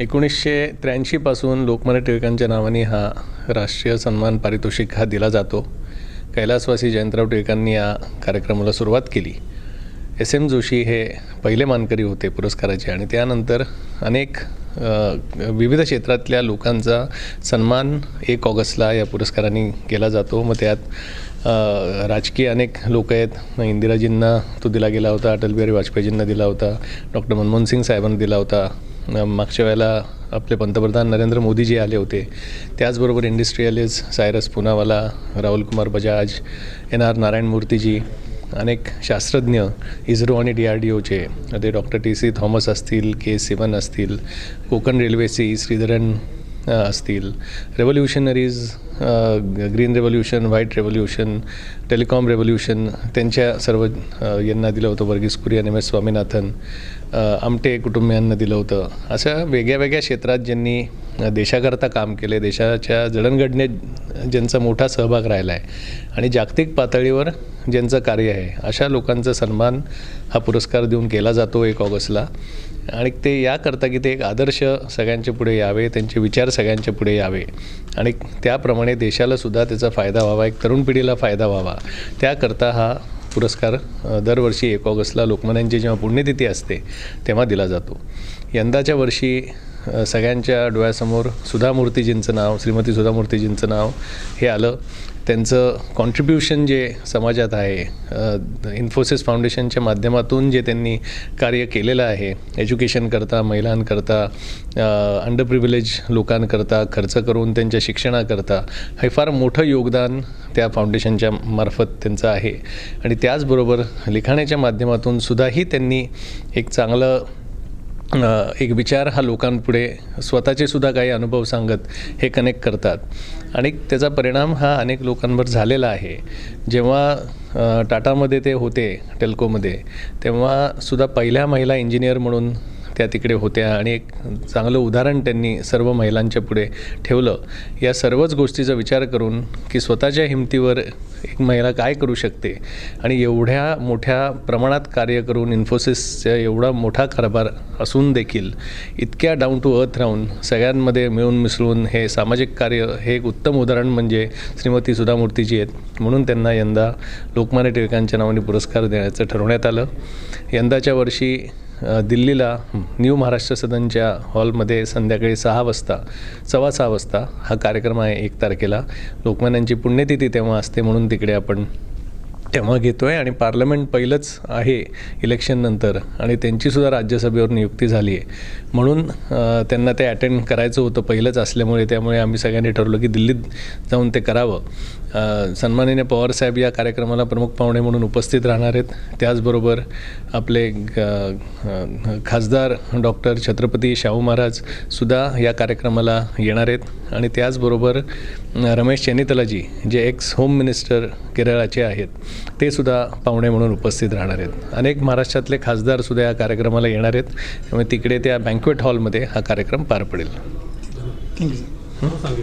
एकोणीसशे त्र्याऐंशीपासून लोकमान्य टिळकांच्या नावाने हा राष्ट्रीय सन्मान पारितोषिक हा दिला जातो. कैलासवासी जयंतराव टिळकांनी या कार्यक्रमाला सुरुवात केली. एस एम जोशी हे पहिले मानकरी होते पुरस्काराचे आणि त्यानंतर अनेक विविध क्षेत्रातल्या लोकांचा सन्मान एक ऑगस्टला या पुरस्काराने केला जातो. मग त्यात राजकीय अनेक लोक आहेत. मग इंदिराजींना तो दिला गेला होता अटल बिहारी वाजपेयीजींना दिला होता डॉक्टर मनमोहन सिंग साहेबांना दिला होता. मागच्या वेळेला आपले पंतप्रधान नरेंद्र मोदीजी आले होते. त्याचबरोबर industrialist Cyrus Poonawalla Rahul Kumar Bajaj N R Narayana Murthyji अनेक शास्त्रज्ञ इस्रो आणि डी आर डी ओचे ते डॉक्टर टी सी थॉमस असतील के सिवन असतील कोकण रेल्वेचे श्रीधरन असतील. Revolutionaries green revolution white revolution telecom revolution त्यांच्या सर्व यांना दिलं होतं. वर्गीस कुरियन एम. एस. स्वामीनाथन आमटे कुटुंबियांना दिलं होतं. अशा वेगळ्या वेगळ्या क्षेत्रात ज्यांनी देशाकरता काम केले देशाच्या जडणघडणीत ज्यांचा मोठा सहभाग राहिला आहे आणि जागतिक पातळीवर ज्यांचं कार्य आहे अशा लोकांचा सन्मान हा पुरस्कार देऊन केला जातो एक ऑगस्टला. आणि ते याकरता की ते एक आदर्श सगळ्यांच्या पुढे यावे त्यांचे विचार सगळ्यांच्या पुढे यावे. आणि त्याप्रमाणे देशाला सुद्धा त्याचा फायदा व्हावा एक तरुण पिढीला फायदा व्हावा. त्याकरता हा पुरस्कार दरवर्षी एक ऑगस्टला लोकमान्यांची जेव्हा पुण्यतिथी असते तेव्हा दिला जातो. यंदाच्या वर्षी सगळ्यांच्या डोळ्यासमोर सुधा मूर्तीजींचं नाव श्रीमती सुधा मूर्तीजींचं नाव हे आलं. त्यांचं कॉन्ट्रीब्युशन जे समाजात आहे इन्फोसिस फाउंडेशनच्या माध्यमातून जे त्यांनी कार्य केलेलं आहे एज्युकेशनकरता महिलांकरता अंडर प्रिव्हिलेज लोकांकरता खर्च करून त्यांच्या शिक्षणाकरता हे फार मोठं योगदान त्या फाउंडेशनच्या मार्फत त्यांचं आहे. आणि त्याचबरोबर लिखाणाच्या माध्यमातून सुद्धाही त्यांनी एक चांगलं एक विचार हा लोकांपुढे स्वतःचे सुद्धा काही अनुभव सांगत हे कनेक्ट करतात. आणि त्याचा परिणाम हा अनेक लोकांवर झालेला आहे. जेव्हा टाटामध्ये ते होते टेल्कोमध्ये तेव्हा सुद्धा पहिल्या महिला इंजिनियर म्हणून त्या तिकडे होत्या आणि एक चांगलं उदाहरण त्यांनी सर्व महिलांच्या पुढे ठेवलं. या सर्वच गोष्टीचा विचार करून की स्वतःच्या हिमतीवर एक महिला काय करू शकते आणि एवढ्या मोठ्या प्रमाणात कार्य करून इन्फोसिसचा एवढा मोठा कारभार असून देखील इतक्या डाऊन टू अर्थ राहून सगळ्यांमध्ये मिळून मिसळून हे सामाजिक कार्य हे एक उत्तम उदाहरण म्हणजे श्रीमती सुधा मूर्तीजी आहेत. म्हणून त्यांना यंदा लोकमान्य टिळकांच्या नावाने पुरस्कार देण्याचं ठरवण्यात आलं. यंदाच्या वर्षी दिल्लीला न्यू महाराष्ट्र सदनच्या हॉलमध्ये संध्याकाळी सहा वाजता सव्वा सहा वाजता हा कार्यक्रम आहे एक तारखेला. लोकमान्यांची पुण्यतिथी तेव्हा असते म्हणून तिकडे आपण तेव्हा घेतो आहे आणि पार्लमेंट पहिलंच आहे इलेक्शननंतर आणि त्यांचीसुद्धा राज्यसभेवर नियुक्ती झाली आहे. म्हणून त्यांना ते अटेंड करायचं होतं पहिलंच असल्यामुळे त्यामुळे आम्ही सगळ्यांनी ठरवलं की दिल्लीत जाऊन ते करावं. अ, सन्माननीय पवारसाहेब या कार्यक्रमाला प्रमुख पाहुणे म्हणून उपस्थित राहणार आहेत. त्याचबरोबर आपले ग- खासदार डॉक्टर छत्रपती शाहू महाराज सुद्धा या कार्यक्रमाला येणार आहेत. आणि त्याचबरोबर रमेश चेनितलाजी जे एक्स होम मिनिस्टर केरळाचे आहेत. ते सुद्धा पाहुणे म्हणून उपस्थित राहणार आहेत. अनेक महाराष्ट्रातले खासदार सुद्धा या कार्यक्रमाला येणार आहेत. त्यामुळे तिकडे त्या बँक्वेट हॉलमध्ये हा कार्यक्रम पार पडेल. Thank you sir